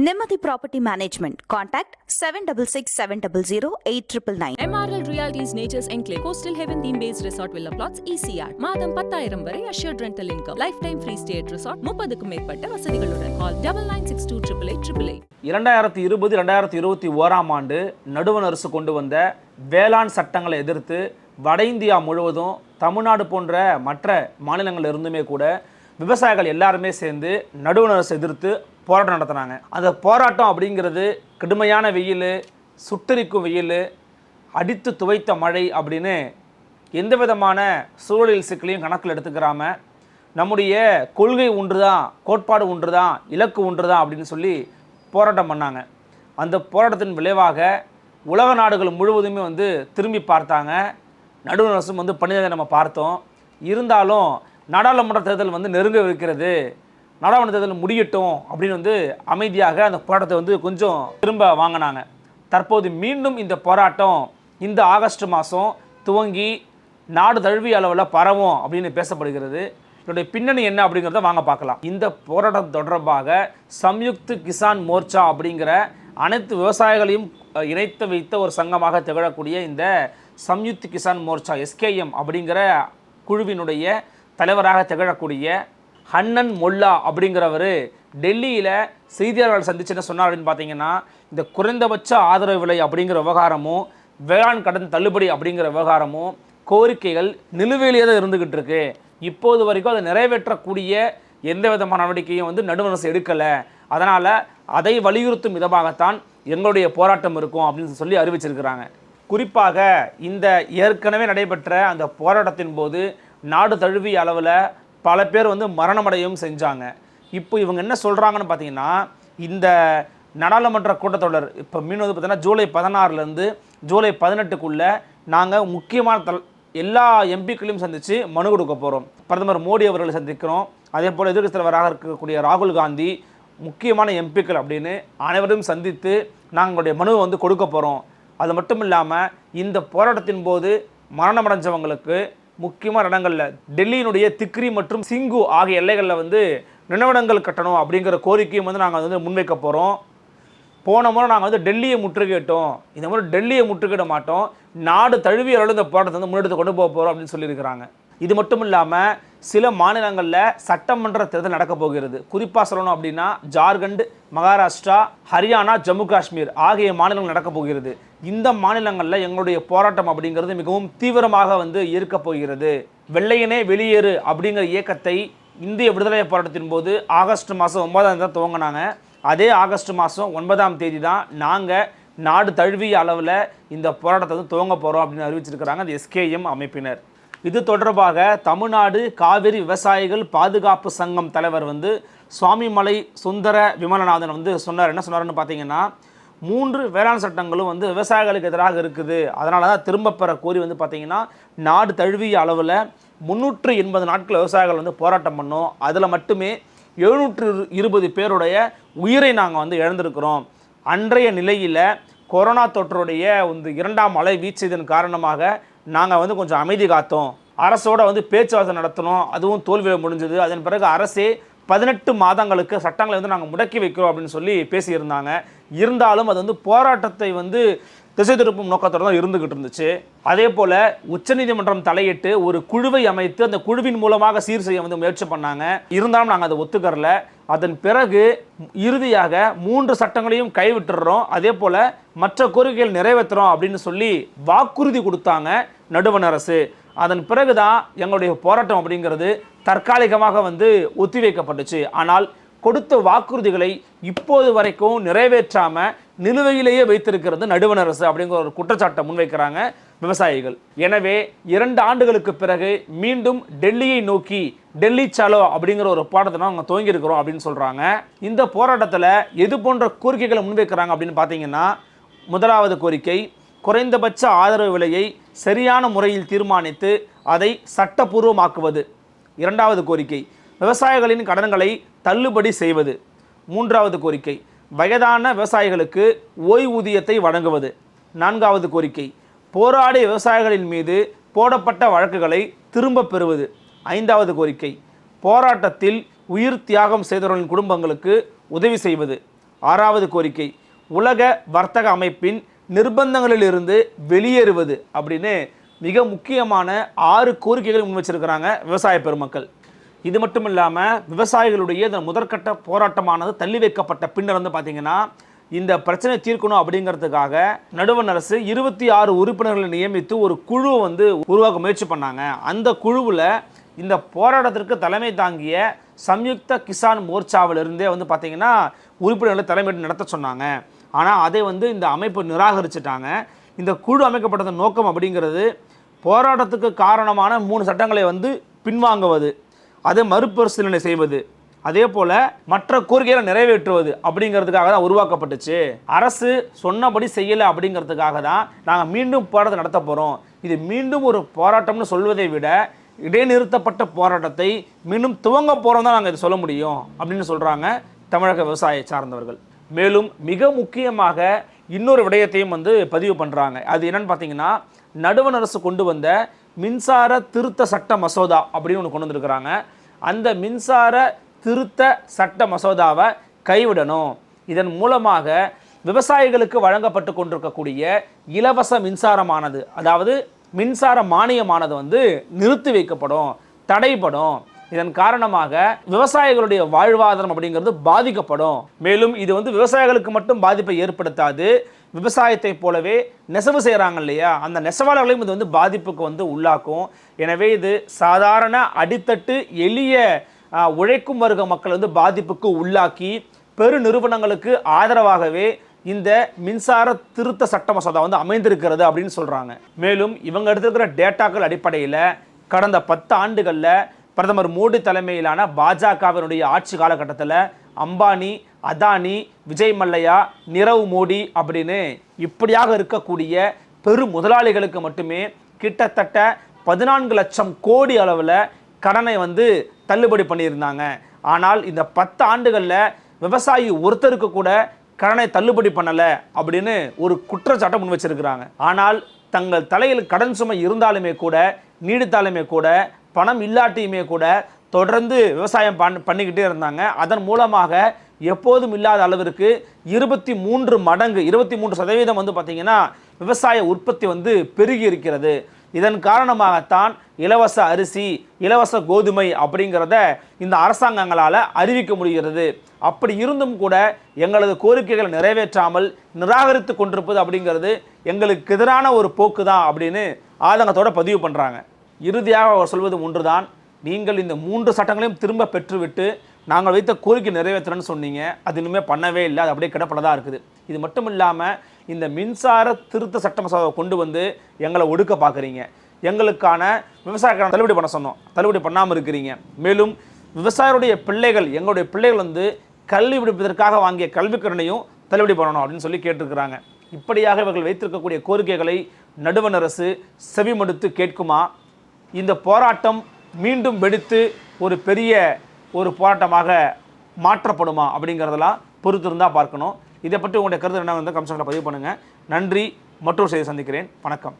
Nimati Property Management. Contact 766 700 8999. MRL Realties Nature's Enclave Coastal Heaven theme based resort villa plots ECR மாதம் பத்தாயிரம் வரை assured rental income lifetime free stay at resort முப்பதுக்கும் மேற்பட்ட வசதிகளுடன் call double nine six two triple eight triple eight இரண்டாயிரத்தி இருபது இரண்டாயிரத்தி இருபத்தி ஓராம் ஆண்டு நடுவண் அரசு கொண்டு வந்த வேளாண் சட்டங்களை எதிர்த்து வட இந்தியா முழுவதும் தமிழ்நாடு போன்ற மற்ற மாநிலங்கள்ல இருந்துமே கூட விவசாயிகள் எல்லாருமே சேர்ந்து நடுவண் அரசு எதிர்த்து போராட்டம் நடத்தினாங்க. அந்த போராட்டம் அப்படிங்கிறது கடுமையான வெயில் சுட்டரிக்கும் வெயில் அடித்து துவைத்த மழை அப்படின்னு எந்த விதமான சூழலில் சிக்கலையும் கணக்கில் எடுத்துக்கிறாம நம்முடைய கொள்கை ஒன்று தான் கோட்பாடு ஒன்று தான் இலக்கு ஒன்று தான் அப்படின்னு சொல்லி போராட்டம் பண்ணாங்க. அந்த போராட்டத்தின் விளைவாக உலக நாடுகள் முழுவதுமே வந்து திரும்பி பார்த்தாங்க. நடுவர் அரசும் வந்து பண்ணியதை நம்ம பார்த்தோம். இருந்தாலும் நாடாளுமன்ற தேர்தல் வந்து நெருங்க இருக்கிறது. நாடாளுமன்ற தேர்தல் முடியட்டும் அப்படின்னு வந்து அமைதியாக அந்த போராட்டத்தை வந்து கொஞ்சம் திரும்ப வாங்கினாங்க. தற்போது மீண்டும் இந்த போராட்டம் இந்த ஆகஸ்ட் மாதம் துவங்கி நாடு தழுவிய அளவில் பரவும் அப்படின்னு பேசப்படுகிறது. இதனுடைய பின்னணி என்ன அப்படிங்கிறத வாங்க பார்க்கலாம். இந்த போராட்டம் தொடர்பாக சம்யுக்த் கிசான் மோர்ச்சா அப்படிங்கிற அனைத்து விவசாயிகளையும் இணைத்து வைத்த ஒரு சங்கமாக திகழக்கூடிய இந்த சம்யுக்த் கிசான் மோர்ச்சா எஸ்கேஎம் அப்படிங்கிற குழுவினுடைய தலைவராக திகழக்கூடிய ஹன்னன் மொல்லா அப்படிங்கிறவர் டெல்லியில் செய்தியாளர்கள் சந்திச்சு என்ன சொன்னார் அப்படின்னு பார்த்தீங்கன்னா இந்த குறைந்தபட்ச ஆதரவு விலை அப்படிங்கிற விவகாரமும் வேளாண் கடன் தள்ளுபடி அப்படிங்கிற விவகாரமும் கோரிக்கைகள் நிலுவையிலேயே தான் இருந்துக்கிட்டு இருக்கு. இப்போது வரைக்கும் அதை நிறைவேற்றக்கூடிய எந்த விதமான நடவடிக்கையும் வந்து நடுவரசு எடுக்கலை. அதனால் அதை வலியுறுத்தும் விதமாகத்தான் எங்களுடைய போராட்டம் இருக்கும் அப்படின்னு சொல்லி அறிவிச்சிருக்கிறாங்க. குறிப்பாக இந்த ஏற்கனவே நடைபெற்ற அந்த போராட்டத்தின் போது நாடு தழுவிய அளவில் பல பேர் வந்து மரணமடையவும் செஞ்சாங்க. இப்போ இவங்க என்ன சொல்கிறாங்கன்னு பார்த்தீங்கன்னா இந்த நாடாளுமன்ற கூட்டத்தொடர் இப்போ மீன் வந்து பார்த்தீங்கன்னா ஜூலை பதினாறுலேருந்து ஜூலை பதினெட்டுக்குள்ளே நாங்கள் முக்கியமான தல் எல்லா எம்பிக்களையும் சந்தித்து மனு கொடுக்க போகிறோம் பிரதமர் மோடி அவர்களை சந்திக்கிறோம். அதே போல் எதிர்கட்சி தலைவராக இருக்கக்கூடிய ராகுல் காந்தி முக்கியமான எம்பிக்கள் அப்படின்னு அனைவரையும் சந்தித்து நாங்களுடைய மனுவை வந்து கொடுக்க போகிறோம் அது மட்டும் இல்லாமல் இந்த போராட்டத்தின் போது மரணமடைஞ்சவங்களுக்கு முக்கியமான இடங்களில். டெல்லியினுடைய திக்ரி மற்றும் சிங்கு ஆகிய எல்லைகளில் வந்து நினைவிடங்கள் கட்டணும் அப்படிங்கிற கோரிக்கையும் வந்து நாங்கள் வந்து முன்வைக்க போகிறோம் போன முறை நாங்கள் வந்து டெல்லியை முற்றுகையிட்டோம். இந்த முறை டெல்லியை முற்றுகையிட மாட்டோம். நாடு தழுவிய அளவில் இந்த போராட்டத்தை வந்து முன்னெடுத்து கொண்டு போக போகிறோம் அப்படின்னு சொல்லியிருக்கிறாங்க. இது மட்டும் இல்லாமல் சில மாநிலங்களில் சட்டமன்ற தேர்தல் நடக்க போகிறது. குறிப்பாக சொல்லணும் அப்படின்னா ஜார்க்கண்ட் மகாராஷ்டிரா ஹரியானா ஜம்மு காஷ்மீர் ஆகிய மாநிலங்கள் நடக்க போகிறது. இந்த மாநிலங்களில் எங்களுடைய போராட்டம் அப்படிங்கிறது மிகவும் தீவிரமாக வந்து இருக்க போகிறது. வெள்ளையனே வெளியேறு அப்படிங்கிற இயக்கத்தை இந்திய விடுதலை போராட்டத்தின் போது ஆகஸ்ட் மாதம் ஒன்பதாம் தேதி துவங்கினாங்க. அதே ஆகஸ்ட் மாதம் ஒன்பதாம் தேதி தான் நாங்கள் நாடு தழுவிய அளவில் இந்த போராட்டத்தை வந்து துவங்க போகிறோம் அப்படின்னு அறிவிச்சிருக்கிறாங்க அந்த எஸ்கேஎம் அமைப்பினர். இது தொடர்பாக தமிழ்நாடு காவிரி விவசாயிகள் பாதுகாப்பு சங்கம் தலைவர் வந்து சுவாமிமலை சுந்தர விமலநாதன் வந்து சொன்னார். என்ன சொன்னார்னு பார்த்தீங்கன்னா மூன்று வேளாண் சட்டங்களும் வந்து விவசாயிகளுக்கு எதிராக இருக்குது. அதனால தான் திரும்ப பெற கோரி வந்து பார்த்தீங்கன்னா நாடு தழுவிய அளவில் முந்நூற்று எண்பது நாட்கள் விவசாயிகள் வந்து போராட்டம் பண்ணோம். அதில் மட்டுமே எழுநூற்று இருபது பேருடைய உயிரை நாங்கள் வந்து இழந்திருக்கிறோம். அன்றைய நிலையில் கொரோனா தொற்றுடைய இந்த இரண்டாம் அலை வீச்சதன் காரணமாக நாங்கள் வந்து கொஞ்சம் அமைதி காத்தோம். அரசோட வந்து பேச்சுவார்த்தை நடத்தினோம் அதுவும் தோல்வியில் முடிஞ்சது. அதன் பிறகு அரசே பதினெட்டு மாதங்களுக்கு சட்டங்களை வந்து நாங்கள் முடக்கி வைக்கிறோம் அப்படின்னு சொல்லி பேசியிருந்தாங்க. இருந்தாலும் அது வந்து போராட்டத்தை வந்து திசை திருப்பும் நோக்கத்தோடு தான் இருந்துகிட்டு இருந்துச்சு. அதே போல் உச்சநீதிமன்றம் தலையிட்டு ஒரு குழுவை அமைத்து அந்த குழுவின் மூலமாக சீர் செய்ய வந்து முயற்சி பண்ணாங்க. இருந்தாலும் நாங்கள் அதை ஒத்துக்கறல. அதன் பிறகு இறுதியாக மூன்று சட்டங்களையும் கைவிட்டுறோம். அதே போல் மற்ற கோரிக்கைகள் நிறைவேற்றுறோம் அப்படின்னு சொல்லி வாக்குறுதி கொடுத்தாங்க நடுவண் அரசு. அதன் பிறகுதான் எங்களுடைய போராட்டம் அப்படிங்கிறது தற்காலிகமாக வந்து ஒத்திவைக்கப்பட்டுச்சு. ஆனால் கொடுத்த வாக்குறுதிகளை இப்போது வரைக்கும் நிறைவேற்றாமல் நிலுவையிலேயே வைத்திருக்கிறது நடுவண் அரசு அப்படிங்கிற ஒரு குற்றச்சாட்டை முன்வைக்கிறாங்க விவசாயிகள். எனவே இரண்டு ஆண்டுகளுக்கு பிறகு மீண்டும் டெல்லியை நோக்கி டெல்லி சலோ அப்படிங்கிற ஒரு பாடத்தை நாங்கள் துவங்கி இருக்கிறோம் அப்படின்னு சொல்கிறாங்க இந்த போராட்டத்தில் எது போன்ற கோரிக்கைகளை முன்வைக்கிறாங்க அப்படின்னு பார்த்தீங்கன்னா முதலாவது கோரிக்கை குறைந்தபட்ச ஆதரவு விலையை சரியான முறையில் தீர்மானித்து அதை சட்டபூர்வமாக்குவது இரண்டாவது கோரிக்கை விவசாயிகளின் கடன்களை தள்ளுபடி செய்வது. மூன்றாவது கோரிக்கை வயதான விவசாயிகளுக்கு ஓய்வூதியத்தை வழங்குவது. நான்காவது கோரிக்கை போராடிய விவசாயிகளின் மீது போடப்பட்ட வழக்குகளை திரும்பப் பெறுவது. ஐந்தாவது கோரிக்கை போராட்டத்தில் உயிர் தியாகம் செய்தவர்களின் குடும்பங்களுக்கு உதவி செய்வது. ஆறாவது கோரிக்கை உலக வர்த்தக அமைப்பின் நிர்பந்தங்களிலிருந்து வெளியேறுவது அப்படின்னு மிக முக்கியமான ஆறு கோரிக்கைகள் முன் வச்சிருக்கிறாங்க விவசாய பெருமக்கள். இது மட்டும் இல்லாமல் விவசாயிகளுடைய இந்த முதற்கட்ட போராட்டமானது தள்ளி வைக்கப்பட்ட பின்னர் வந்து பார்த்தீங்கன்னா இந்த பிரச்சனை தீர்க்கணும் அப்படிங்கிறதுக்காக நடுவண் அரசு இருபத்தி ஆறு உறுப்பினர்களை நியமித்து ஒரு குழு வந்து உருவாக்க முயற்சி பண்ணாங்க. அந்த குழுவில் இந்த போராட்டத்திற்கு தலைமை தாங்கிய சம்யுக்த கிசான் மோர்ச்சாவிலிருந்தே வந்து பார்த்திங்கன்னா உறுப்பினர்களை தலைமையிட்டு நடத்த சொன்னாங்க. ஆனால் அதை வந்து இந்த அமைப்பு நிராகரிச்சிட்டாங்க. இந்த குழு அமைக்கப்பட்டதன் நோக்கம் அப்படிங்கிறது போராட்டத்துக்கு காரணமான மூணு சட்டங்களை வந்து பின்வாங்குவது. அதை மறுபரிசீலனை செய்வது. அதே போல் மற்ற கோரிக்கைகளை நிறைவேற்றுவது அப்படிங்கிறதுக்காக தான் உருவாக்கப்பட்டுச்சு. அரசு சொன்னபடி செய்யலை அப்படிங்கிறதுக்காக தான் நாங்கள் மீண்டும் போராட்டத்தை நடத்த போகிறோம் இது மீண்டும் ஒரு போராட்டம்னு சொல்வதை விட இடைநிறுத்தப்பட்ட போராட்டத்தை மீண்டும் துவங்க போகிறோம் தான் நாங்கள் இதை சொல்ல முடியும் அப்படின்னு சொல்கிறாங்க தமிழக விவசாய சார்ந்தவர்கள். மேலும் மிக முக்கியமாக இன்னொரு விடயத்தையும் வந்து பதிவு பண்ணுறாங்க அது என்னன்னு பார்த்தீங்கன்னா நடுவண் அரசு கொண்டு வந்த மின்சார திருத்த சட்ட மசோதா அப்படின்னு ஒன்று கொண்டு வந்திருக்கிறாங்க. அந்த மின்சார திருத்த சட்ட மசோதாவை கைவிடணும். இதன் மூலமாக விவசாயிகளுக்கு வழங்கப்பட்டு கொண்டிருக்கக்கூடிய இலவச மின்சாரமானது அதாவது மின்சார மானியமானது வந்து நிறுத்தி வைக்கப்படும் தடைப்படும் இதன் காரணமாக விவசாயிகளுடைய வாழ்வாதாரம் அப்படிங்கிறது பாதிக்கப்படும். மேலும் இது வந்து விவசாயிகளுக்கு மட்டும் பாதிப்பை ஏற்படுத்தாது. விவசாயத்தை போலவே நெசவு செய்கிறாங்க இல்லையா? அந்த நெசவாளர்களையும் இது வந்து பாதிப்புக்கு வந்து உள்ளாக்கும். எனவே இது சாதாரண அடித்தட்டு எளிய உழைக்கும் வர்க்க மக்கள் வந்து பாதிப்புக்கு உள்ளாக்கி பெரு நிறுவனங்களுக்கு ஆதரவாகவே இந்த மின்சார திருத்த சட்ட மசோதா வந்து அமைந்திருக்கிறது அப்படின்னு சொல்கிறாங்க மேலும் இவங்க எடுத்திருக்கிற டேட்டாக்கள் அடிப்படையில் கடந்த பத்து ஆண்டுகளில் பிரதமர் மோடி தலைமையிலான பாஜகவினுடைய ஆட்சி காலகட்டத்தில் அம்பானி அதானி விஜய் மல்லையா நிரவ் மோடி அப்படின்னு இப்படியாக இருக்கக்கூடிய பெரு முதலாளிகளுக்கு மட்டுமே கிட்டத்தட்ட பதினான்கு லட்சம் கோடி அளவில் கடனை வந்து தள்ளுபடி பண்ணியிருந்தாங்க. ஆனால் இந்த பத்து ஆண்டுகளில் விவசாயி ஒருத்தருக்கு கூட கடனை தள்ளுபடி பண்ணலை அப்படின்னு ஒரு குற்றச்சாட்டை முன் வச்சிருக்கிறாங்க. ஆனால் தங்கள் தலையில் கடன் சுமை இருந்தாலுமே கூட நீடித்தாலுமே கூட பணம் இல்லாட்டியுமே கூட தொடர்ந்து விவசாயம் பண் பண்ணிக்கிட்டே இருந்தாங்க. அதன் மூலமாக எப்போதும் இல்லாத அளவிற்கு இருபத்தி மூன்று மடங்கு இருபத்தி மூன்று சதவீதம் வந்து பார்த்திங்கன்னா விவசாய உற்பத்தி வந்து பெருகி இருக்கிறது. இதன் காரணமாகத்தான் இலவச அரிசி இலவச கோதுமை அப்படிங்கிறத இந்த அரசாங்கங்களால் அறிவிக்க முடிகிறது. அப்படி இருந்தும் கூட எங்களது கோரிக்கைகளை நிறைவேற்றாமல் நிராகரித்து கொண்டிருப்பது அப்படிங்கிறது எங்களுக்கு எதிரான ஒரு போக்கு தான் அப்படின்னு ஆதங்கத்தோடு பதிவு பண்ணுறாங்க இறுதியாக அவர் சொல்வது ஒன்றுதான். நீங்கள் இந்த மூன்று சட்டங்களையும் திரும்ப பெற்றுவிட்டு நாங்கள் வைத்த கோரிக்கை நிறைவேற்றணும்னு சொன்னீங்க. அது இன்னுமே பண்ணவே இல்லை. அது அப்படியே கிடப்படதாக இருக்குது. இது மட்டும் இல்லாமல் இந்த மின்சார திருத்த சட்ட மசோதாவை கொண்டு வந்து எங்களை ஒடுக்க பார்க்குறீங்க. எங்களுக்கான விவசாயக்கான தள்ளுபடி பண்ண சொன்னோம். தள்ளுபடி பண்ணாமல் இருக்கிறீங்க. மேலும் விவசாயிகளுடைய பிள்ளைகள் எங்களுடைய பிள்ளைகள் வந்து கல்வி விடுப்பதற்காக வாங்கிய கல்விக்கடனையும் தள்ளுபடி பண்ணணும் அப்படின்னு சொல்லி கேட்டிருக்கிறாங்க. இப்படியாக இவர்கள் வைத்திருக்கக்கூடிய கோரிக்கைகளை நடுவண் அரசு செவிமடுத்து கேட்குமா? இந்த போராட்டம் மீண்டும் வெடித்து ஒரு பெரிய ஒரு போராட்டமாக மாற்றப்படுமா அப்படிங்கிறதெல்லாம் பொறுத்திருந்தால் பார்க்கணும். இதை பற்றி உங்களுடைய கருத்து என்ன வந்து கம்சனில் பதிவு பண்ணுங்கள் நன்றி. மற்றொரு செய்தி சந்திக்கிறேன். வணக்கம்.